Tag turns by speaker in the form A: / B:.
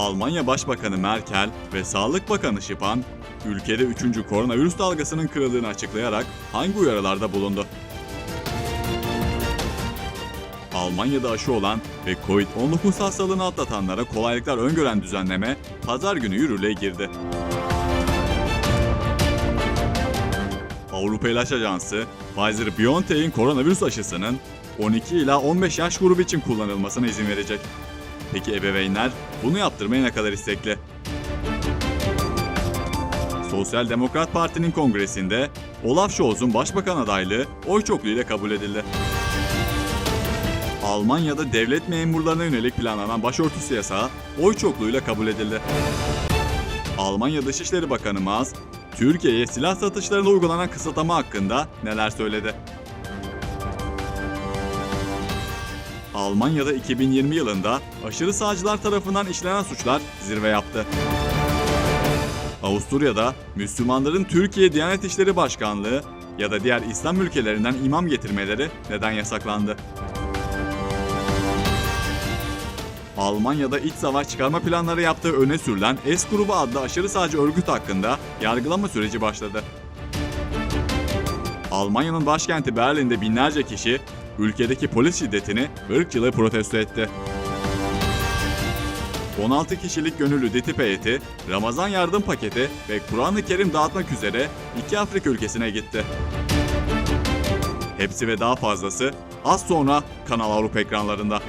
A: Almanya Başbakanı Merkel ve Sağlık Bakanı Spahn, ülkede 3. koronavirüs dalgasının kırıldığını açıklayarak hangi uyarılarda bulundu? Almanya'da aşı olan ve Covid-19 hastalığını atlatanlara kolaylıklar öngören düzenleme pazar günü yürürlüğe girdi. Avrupa İlaç Ajansı, Pfizer-BioNTech'in koronavirüs aşısının 12 ila 15 yaş grubu için kullanılmasına izin verecek. Peki ebeveynler bunu yaptırmaya ne kadar istekli? Sosyal Demokrat Parti'nin kongresinde Olaf Scholz'un başbakan adaylığı oy çokluğuyla kabul edildi. Almanya'da devlet memurlarına yönelik planlanan başörtüsü yasağı oy çokluğuyla kabul edildi. Almanya Dışişleri Bakanı Maas, Türkiye'ye silah satışlarına uygulanan kısıtlama hakkında neler söyledi? Almanya'da 2020 yılında aşırı sağcılar tarafından işlenen suçlar zirve yaptı. Avusturya'da Müslümanların Türkiye Diyanet İşleri Başkanlığı ya da diğer İslam ülkelerinden imam getirmeleri neden yasaklandı? Almanya'da iç savaş çıkarma planları yaptığı öne sürülen S grubu adlı aşırı sağcı örgüt hakkında yargılama süreci başladı. Almanya'nın başkenti Berlin'de binlerce kişi ülkedeki polis şiddetini ırkçılığı protesto etti. 16 kişilik gönüllü DİTİP heyeti, Ramazan yardım paketi ve Kur'an-ı Kerim dağıtmak üzere iki Afrika ülkesine gitti. Hepsi ve daha fazlası az sonra Kanal Avrupa ekranlarında.